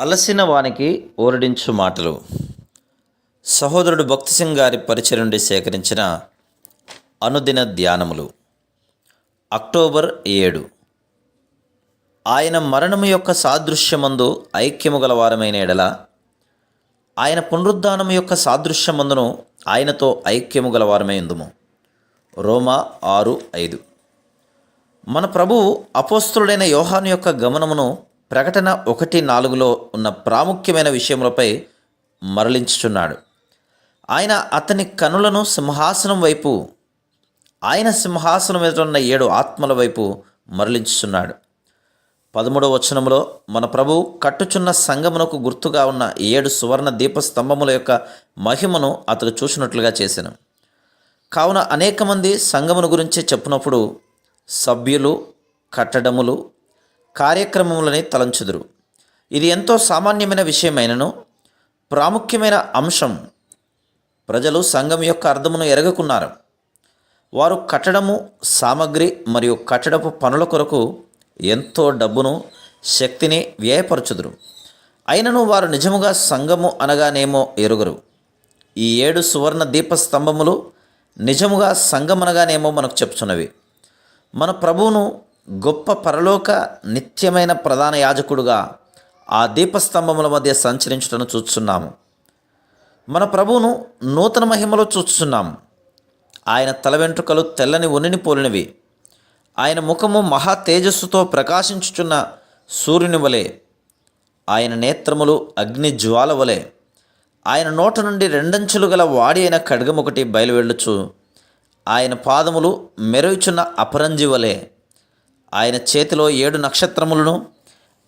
అలసిన వానికి ఓరడించు మాటలు. సహోదరుడు భక్తి సింగ్ గారి పరిచయం నుండి సేకరించిన అనుదిన ధ్యానములు. అక్టోబర్ ఏడు. ఆయన మరణము యొక్క సాదృశ్యమందు ఐక్యము గలవారమైన ఎడల ఆయన పునరుద్ధానము యొక్క సాదృశ్యమందును ఆయనతో ఐక్యము గలవారమై ఉందుము రోమా ఆరు ఐదు. మన ప్రభువు అపోస్తుడైన యోహాను యొక్క గమనమును ప్రకటన ఒకటి నాలుగులో ఉన్న ప్రాముఖ్యమైన విషయములపై మరలించుచున్నాడు. ఆయన అతని కనులను సింహాసనం వైపు ఆయన సింహాసనం మీద ఉన్న ఏడు ఆత్మల వైపు మరలించుచున్నాడు. పదమూడవ వచనంలో మన ప్రభు కట్టుచున్న సంగమునకు గుర్తుగా ఉన్న ఏడు సువర్ణ దీపస్తంభముల యొక్క మహిమను అతడు చూసినట్లుగా చేశాను కావున అనేక మంది సంగమును గురించి చెప్పినప్పుడు సభ్యులు కట్టడములు కార్యక్రమములని తలంచుదురు. ఇది ఎంతో సామాన్యమైన విషయమైనను ప్రాముఖ్యమైన అంశం. ప్రజలు సంఘం యొక్క అర్థమును ఎరగకున్నారు. వారు కట్టడము సామగ్రి మరియు కట్టడపు పనుల కొరకు ఎంతో డబ్బును శక్తిని వ్యయపరచుదురు. అయినను వారు నిజముగా సంఘము అనగానేమో ఎరుగరు. ఈ ఏడు సువర్ణ దీపస్తంభములు నిజముగా సంఘం అనగానేమో మనకు చెప్తున్నవి మన ప్రభువును గొప్ప పరలోక నిత్యమైన ప్రధాన యాజకుడుగా ఆ దీపస్తంభముల మధ్య సంచరించుటను చూస్తున్నాము మన ప్రభువును నూతన మహిమలో చూస్తున్నాము ఆయన తల వెంట్రుకలు తెల్లని ఉనిని పోలినవి. ఆయన ముఖము మహా తేజస్సుతో ప్రకాశించుచున్న సూర్యుని వలె ఆయన నేత్రములు అగ్ని జ్వాల వలె ఆయన నోట నుండి రెండంచులు గల వాడి అయిన ఖడ్గమొకటి బయలువెళ్ళుచు ఆయన పాదములు మెరుగుచున్న అపరంజి వలె ఆయన చేతిలో ఏడు నక్షత్రములను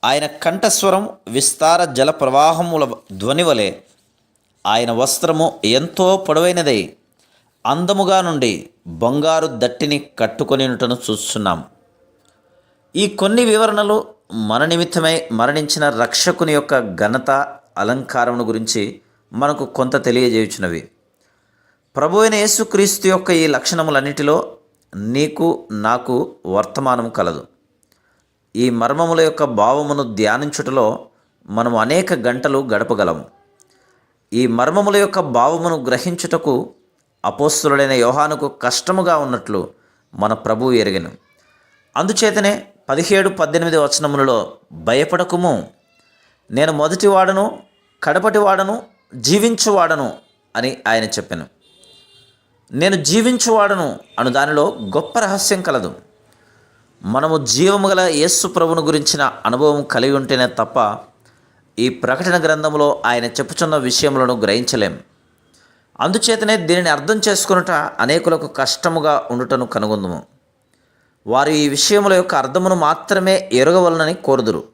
ఆయన కంఠస్వరం విస్తార జల ప్రవాహముల ధ్వని వలె ఆయన వస్త్రము ఎంతో పొడవైనదై అందముగా నుండి బంగారు దట్టిని కట్టుకొనిటను చూస్తున్నాం. ఈ కొన్ని వివరణలు మన నిమిత్తమై మరణించిన రక్షకుని యొక్క ఘనత అలంకారమును గురించి మనకు కొంత తెలియజేయుచున్నవి. ప్రభు అయిన యేసుక్రీస్తు యొక్క ఈ లక్షణములన్నిటిలో నీకు నాకు వర్తమానం కలదు. ఈ మర్మముల యొక్క భావమును ధ్యానించుటలో మనం అనేక గంటలు గడపగలము. ఈ మర్మముల యొక్క భావమును గ్రహించుటకు అపోస్తులుడైన యోహానుకు కష్టముగా ఉన్నట్లు మన ప్రభువు ఎరిగను. అందుచేతనే పదిహేడు పద్దెనిమిది వచనములలో భయపడకుము. నేను మొదటివాడను కడపటివాడను జీవించువాడను అని ఆయన చెప్పాను. నేను జీవించువాడను అను దానిలో గొప్ప రహస్యం కలదు. మనము జీవము గల యేసు ప్రభును గురించిన అనుభవం కలిగి ఉంటేనే తప్ప ఈ ప్రకటన గ్రంథంలో ఆయన చెప్పుచున్న విషయములను గ్రహించలేం. అందుచేతనే దీనిని అర్థం చేసుకునుట అనేకులకు కష్టముగా ఉండుటను కనుగొందుము. వారు ఈ విషయముల యొక్క అర్థమును మాత్రమే ఎరగవలనని కోరుదురు.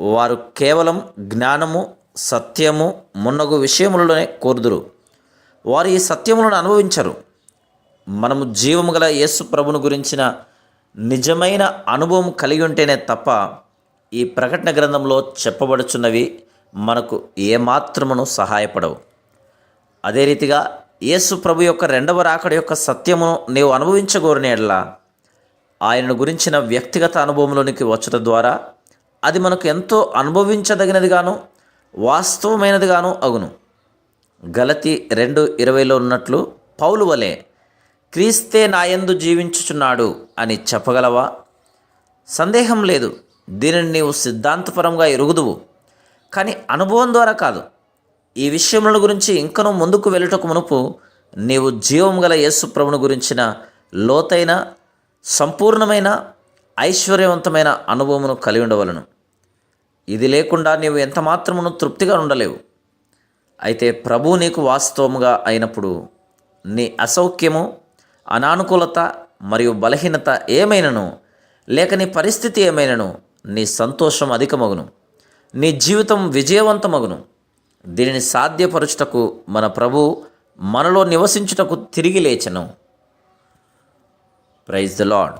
వారు కేవలం జ్ఞానము సత్యము మున్నగు విషయములలోనే కోరుదురు. వారు ఈ సత్యములను అనుభవించరు. మనము జీవము గల యేసు ప్రభును గురించిన నిజమైన అనుభవం కలిగి ఉంటేనే తప్ప ఈ ప్రకటన గ్రంథంలో చెప్పబడుచున్నవి మనకు ఏమాత్రమును సహాయపడవు. అదే రీతిగా యేసు ప్రభు యొక్క రెండవ రాకడ యొక్క సత్యమును నీవు అనుభవించగోరినేట్లా ఆయనను గురించిన వ్యక్తిగత అనుభవంలోనికి వచ్చట ద్వారా అది మనకు ఎంతో అనుభవించదగినదిగాను వాస్తవమైనదిగాను అగును. గలతి రెండు ఇరవైలో ఉన్నట్లు పౌలు వలె క్రీస్తే నాయందు జీవించుచున్నాడు అని చెప్పగలవా? సందేహం లేదు. దీనిని నీవు సిద్ధాంతపరంగా ఎరుగుదువు. కానీ అనుభవం ద్వారా కాదు. ఈ విషయముల గురించి ఇంకనూ ముందుకు వెళ్ళుటకు మునుపు నీవు జీవం గల యేసు ప్రభుని గురించిన లోతైన సంపూర్ణమైన ఐశ్వర్యవంతమైన అనుభవమును కలిగి ఉండవలను. ఇది లేకుండా నీవు ఎంత మాత్రమును తృప్తిగా ఉండలేవు. అయితే ప్రభు నీకు వాస్తవముగా అయినప్పుడు నీ అసౌఖ్యము అనానుకూలత మరియు బలహీనత ఏమైనను లేక నీ పరిస్థితి ఏమైనను నీ సంతోషం అధికమగును. నీ జీవితం విజయవంతమగును. దీనిని సాధ్యపరుచుటకు మన ప్రభు మనలో నివసించుటకు తిరిగి లేచను. Praise the lord